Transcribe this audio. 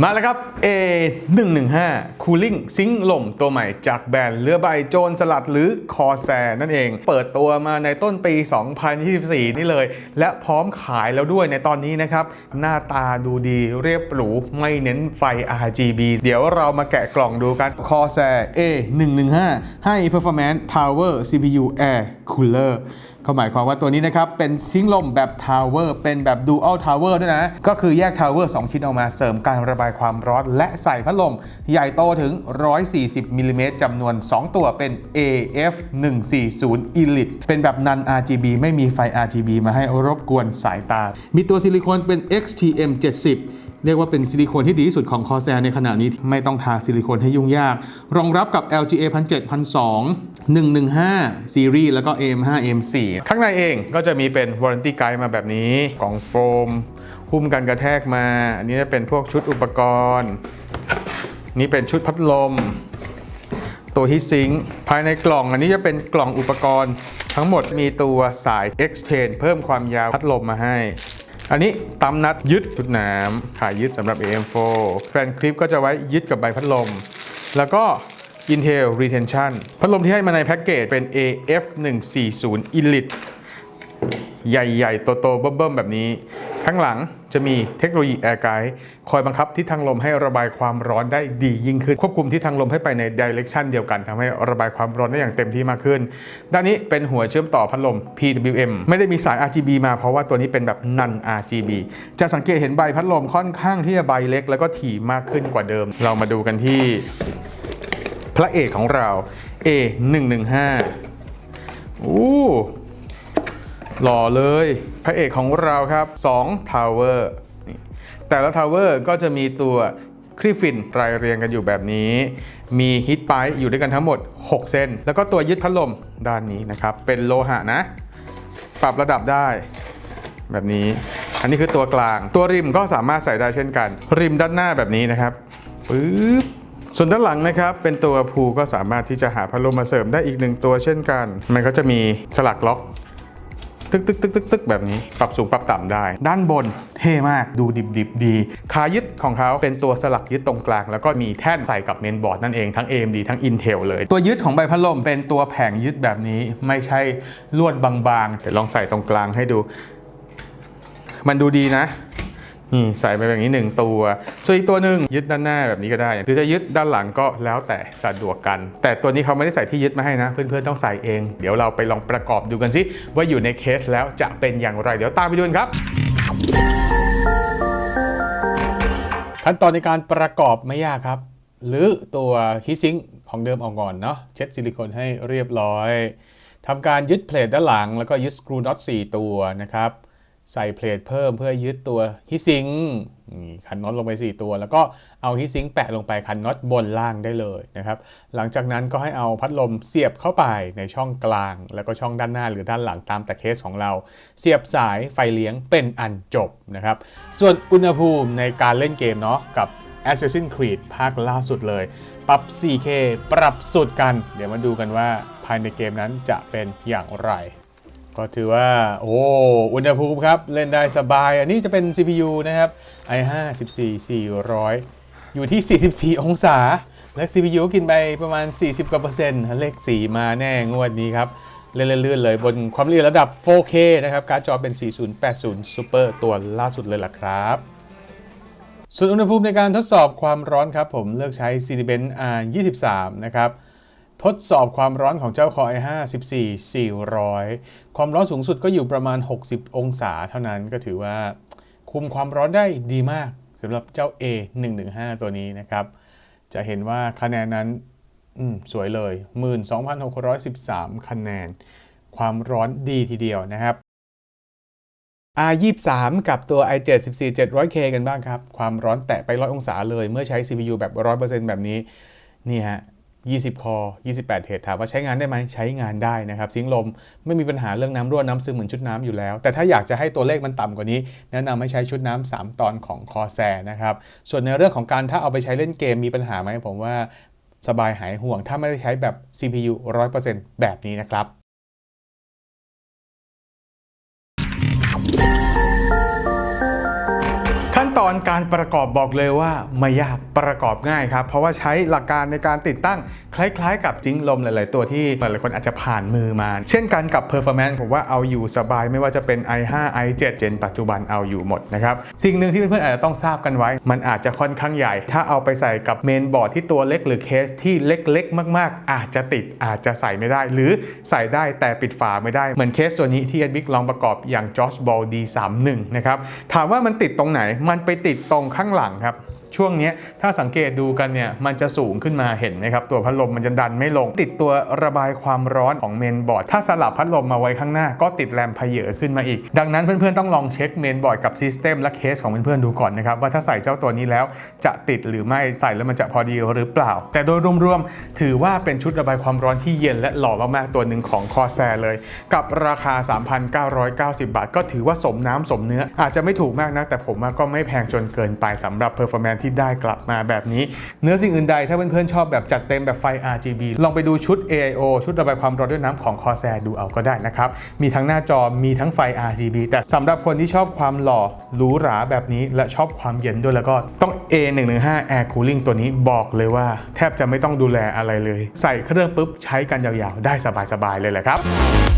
มาแล้วครับ A 1 1 5 Cooling ซิงค์ลมตัวใหม่จากแบรนด์เรือใบโจรสลัดหรือคอแซนั่นเอง เปิดตัวมาในต้นปี 2024 นี่เลย และพร้อมขายแล้วด้วยในตอนนี้นะครับ หน้าตาดูดีเรียบหรู ไม่เน้นไฟ RGB เดี๋ยวเรามาแกะกล่องดูกัน Corsair A 1 1 5 ให้ Performance Power CPU Air Cooler เขาหมายความว่าตัวนี้นะครับ เป็นซิงค์ลมแบบทาวเวอร์เป็นแบบ Dual Tower ด้วยนะ ก็คือแยกทาวเวอร์2ชิ้นออกมาเสริมการระบายายความร้อนและใส่พัดลม ใหญ่โตถึง 140มิลลิเมตรจำนวน 2 ตัวเป็น AF 140 Elite เป็นแบบนัน RGB ไม่มีไฟ RGB มาให้รบกวนสายตา มีตัวซิลิโคนเป็น XTM 70เรียกว่าเป็นซิลิโคนที่ดีที่สุดของ Corsair ในขณะนี้ไม่ต้องทาซิลิโคนให้ยุ่งยาก รองรับกับ LGA 1,700 115 ซีรีส์แล้วก็ AM5 AM4 ข้างในเองก็จะมีเป็น Warranty Guide มาแบบนี้กล่องโฟม หุ้มกันกระแทกมา อันนี้จะเป็นพวกชุดอุปกรณ์ นี่เป็นชุดพัดลม ตัวฮีทซิงภายในกล่องอันนี้จะเป็นกล่องอุปกรณ์ ทั้งหมดมีตัวสาย Extend เพิ่มความยาวพัดลมมาให้ อันนี้ตำนัดยึดชุดน้ำขายยึดสำหรับ AM4 แฟนคลิปก็จะไว้ยึดกับใบพัดลม แล้วก็ Intel Retention พัดลมที่ให้มาในแพ็กเกจเป็น AF140 Elite ใหญ่ๆ โตๆเบิ่มๆ แบบนี้ ข้างหลังจะมีเทคโนโลยี Air Guide คอยบังคับทิศทางลมให้ระบายความร้อนได้ดียิ่งขึ้น ควบคุมทิศทางลมให้ไปใน Direction เดียวกันทำให้ระบายความร้อนได้อย่างเต็มที่มากขึ้น ด้านนี้เป็นหัวเชื่อมต่อพัดลม PWM ไม่ได้มีสาย RGB มาเพราะว่าตัวนี้เป็นแบบนัน RGB จะสังเกตเห็นใบพัดลมค่อนข้างที่จะใบเล็ก แล้วก็ถี่มากขึ้นกว่าเดิม เรามาดูกันที่ พระเอกของเรา A 1 1 5 อู้ หล่อเลย พระเอกของเราครับ2 Tower นี่แต่ละ Tower ก็จะมีตัวครีฟินรายเรียงกันอยู่แบบนี้ มีฮิตไ p อยู่ด้วยกันทั้งหมด 6 เส้น แล้วก็ตัวยึดพัดลมด้านนี้นะครับ เป็นโลหะนะ ปรับระดับได้ แบบนี้ อันนี้คือตัวกลาง ตัวริมก็สามารถใส่ได้เช่นกัน ริมด้านหน้าแบบนี้นะครับปึ๊บส่วนด้านหลังนะครับ เป็นตัวพูก็สามารถที่จะหาพัดลมมาเสริมได้อีกหนึ่งตัวเช่นกัน มันก็จะมีสลักล็อก ตึกตึกตึกตึกตึกแบบนี้ ปรับสูงปรับต่ำได้ ด้านบนเท่มากดูดิบดิบดีขายึดของเขาเป็นตัวสลักยึดตรงกลาง แล้วก็มีแท่นใส่กับเมนบอร์ดนั่นเองทั้ง AMD ทั้ง Intel เลย ตัวยึดของใบพัดลมเป็นตัวแผงยึดแบบนี้ไม่ใช่ลวดบางๆเดี๋ยวลองใส่ตรงกลางให้ดู มันดูดีนะ นี่ใส่ไปแบบนี้หนึ่งตัว ส่วนอีกตัวหนึ่งยึดด้านหน้าแบบนี้ก็ได้ หรือจะยึดด้านหลังก็แล้วแต่สะดวกกัน แต่ตัวนี้เขาไม่ได้ใส่ที่ยึดมาให้นะ เพื่อนๆต้องใส่เอง เดี๋ยวเราไปลองประกอบดูกันสิว่าอยู่ในเคสแล้วจะเป็นอย่างไร เดี๋ยวตามไปดูกันครับขั้นตอนในการประกอบไม่ยากครับ หรือตัวฮีซิงของเดิมออกก่อนเนาะเช็ดซิลิโคนให้เรียบร้อยทำการยึดเพลทด้านหลัง แล้วก็ยึดสกรูน็อต4ตัวนะครับ ใส่เพลทเพิ่มเพื่อยึดตัวฮิซิงคันน็อตลงไป 4 ตัว แล้วก็เอาฮิซิงแปะลงไปคันน็อตบนล่างได้เลยนะครับ หลังจากนั้นก็ให้เอาพัดลมเสียบเข้าไปในช่องกลาง แล้วก็ช่องด้านหน้าหรือด้านหลังตามแต่เคสของเรา เสียบสายไฟเลี้ยงเป็นอันจบนะครับ ส่วนอุณหภูมิในการเล่นเกมเนาะกับ Assassin's Creed ภาคล่าสุดเลย ปรับ 4K ปรับสุดกัน เดี๋ยวมาดูกันว่าภายในเกมนั้นจะเป็นอย่างไร ก็ถือว่า โอ้อุณหภูมิครับ เล่นได้สบาย อันนี้จะเป็น CPU นะครับ i5 14400 อยู่ที่ 44 องศา และ CPU กินไปประมาณ 40 กว่าเปอร์เซ็นต์ เลข 4 มาแน่งวดนี้ครับ เลื่อนๆเลยบนความละเอียดระดับ 4K นะครับ การ์ดจอเป็น 4080 Super ตัวล่าสุดเลยล่ะครับส่วนอุณหภูมิในการทดสอบความร้อนครับ ผมเลือกใช้ Cinebench R23 นะครับ ทดสอบความร้อนของเจ้า Core i5 14 400 ความร้อนสูงสุดก็อยู่ประมาณ 60 องศาเท่านั้นก็ถือว่า คุมความร้อนได้ดีมากสำหรับเจ้า A115 ตัวนี้นะครับ จะเห็นว่าคะแนนนั้นสวยเลย 12,613 คะแนน ความร้อนดีทีเดียวนะครับ R23 กับตัว i7 14700K กันบ้างครับ ความร้อนแตะไป 100 องศาเลย เมื่อใช้ CPU แบบ 100%แบบนี้ นี่ฮะ 20 คอ 28 เทรดถามว่าใช้งานได้ไหมใช้งานได้นะครับ ซิงลมไม่มีปัญหาเรื่องน้ำรั่วน้ำซึมเหมือนชุดน้ำอยู่แล้ว แต่ถ้าอยากจะให้ตัวเลขมันต่ำกว่านี้ แนะนำให้ใช้ชุดน้ำ3 ตอนของคอแซนะครับ ส่วนในเรื่องของการถ้าเอาไปใช้เล่นเกมมีปัญหาไหมผมว่าสบายหายห่วงถ้าไม่ได้ใช้แบบ CPU 100%แบบนี้นะครับ ตอนการประกอบบอกเลยว่าไม่ยากประกอบง่ายครับ เพราะว่าใช้หลักการในการติดตั้งคล้ายๆ กับจิ้งลมหลาย ๆ ตัวที่หลายๆคนอาจจะผ่านมือมา เช่นกันกับ performance ผมว่าเอาอยู่สบายไม่ว่าจะเป็น i5 i7 เจนปัจจุบันเอาอยู่หมดนะครับ สิ่งหนึ่งที่เพื่อนๆอาจจะต้องทราบกันไว้ มันอาจจะค่อนข้างใหญ่ ถ้าเอาไปใส่กับเมนบอร์ดที่ตัวเล็กหรือเคสที่เล็กๆ มาก ๆ อาจจะติดอาจจะใส่ไม่ได้ หรือใส่ได้แต่ปิดฝาไม่ได้เหมือนเคสตัวนี้ที่ Edwick ลองประกอบอย่าง Josh Ball D31 นะครับถามว่ามันติดตรงไหนมันไปติดตรงข้างหลังครับ ช่วงนี้ถ้าสังเกตดูกันเนี่ยมันจะสูงขึ้นมาเห็นไหมครับตัวพัดลมมันจะดันไม่ลง ติดตัวระบายความร้อนของเมนบอร์ด ถ้าสลับพัดลมมาไว้ข้างหน้าก็ติดแรมเพเยอขึ้นมาอีก ดังนั้นเพื่อนๆต้องลองเช็คเมนบอร์ดกับซิสเต็มและเคสของเพื่อนๆดูก่อนนะครับว่าถ้าใส่เจ้าตัวนี้แล้วจะติดหรือไม่ใส่แล้วมันจะพอดีหรือเปล่า แต่โดยรวมๆถือว่าเป็นชุดระบายความร้อนที่เย็นและหล่อมากๆตัวหนึ่งของคอแซเลย กับราคา 3,990 บาท ก็ถือว่าสมน้ำสมเนื้อ อาจจะไม่ถูกมากนะแต่ผมว่าก็ไม่แพงจนเกินไปสำหรับเที่ได้กลับมาแบบนี้ เนื้อสิ่งอื่นใดถ้าเพื่อนๆชอบแบบจัดเต็มแบบไฟ RGB ลองไปดูชุด AIO ชุดระบายความร้อนด้วยน้ำของ Corsair ดูเอาก็ได้นะครับ มีทั้งหน้าจอมีทั้งไฟ RGB แต่สำหรับคนที่ชอบความหล่อหรูหราแบบนี้ และชอบความเย็นด้วยแล้วก็ต้อง A115 Air Cooling ตัวนี้บอกเลยว่า แทบจะไม่ต้องดูแลอะไรเลย ใส่เครื่องปุ๊บใช้กันยาวๆ ได้สบายๆเลยแหละครับ